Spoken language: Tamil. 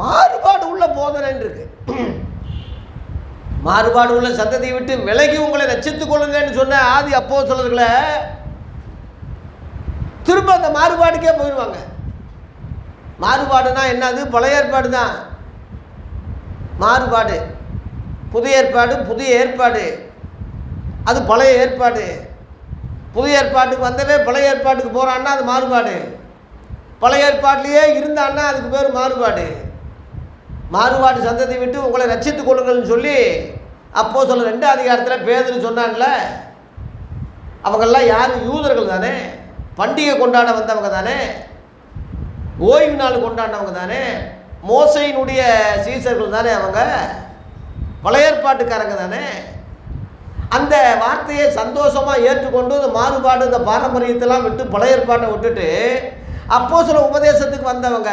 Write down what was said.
மாறுபாடு உள்ள போதனைன்னு இருக்கு மாறுபாடு உள்ள சந்ததியை விட்டு விலகி உங்களை ரச்சித்துக் கொள்ளுங்கன்னு சொன்ன ஆதி அப்போ சொல்றதுல திரும்ப அந்த மாறுபாடுக்கே போயிடுவாங்க மாறுபாடுனா என்னது? பழைய ஏற்பாடு தான் மாறுபாடு. புதிய ஏற்பாடு புதிய ஏற்பாடு. அது பழைய ஏற்பாடு. புதிய ஏற்பாட்டுக்கு வந்தவே பழைய ஏற்பாட்டுக்கு போகிறான்னா அது மாறுபாடு. பழைய ஏற்பாட்டிலேயே இருந்தான்னா அதுக்கு பேர் மாறுபாடு. மாறுபாடு சந்ததி விட்டு உங்களை ரச்சித்துக் கொள்ளுங்கள்னு சொல்லி அப்போ சொல்ல ரெண்டு அதிகாரத்தில் பேதுன்னு சொன்னான்ல அவங்கெல்லாம் யார்? யூதர்கள் தானே. பண்டிகை கொண்டாட வந்தவங்க தானே. ஓய்வு நாள் கொண்டாடினவங்க தானே. மோசையினுடைய சீசர்கள் தானே அவங்க. பழையற்பாட்டுக்காரங்க தானே. அந்த வார்த்தையை சந்தோஷமாக ஏற்றுக்கொண்டு இந்த மாறுபாடு இந்த பாரம்பரியத்தெல்லாம் விட்டு பழையற்பாட்டை விட்டுட்டு அப்போ சில உபதேசத்துக்கு வந்தவங்க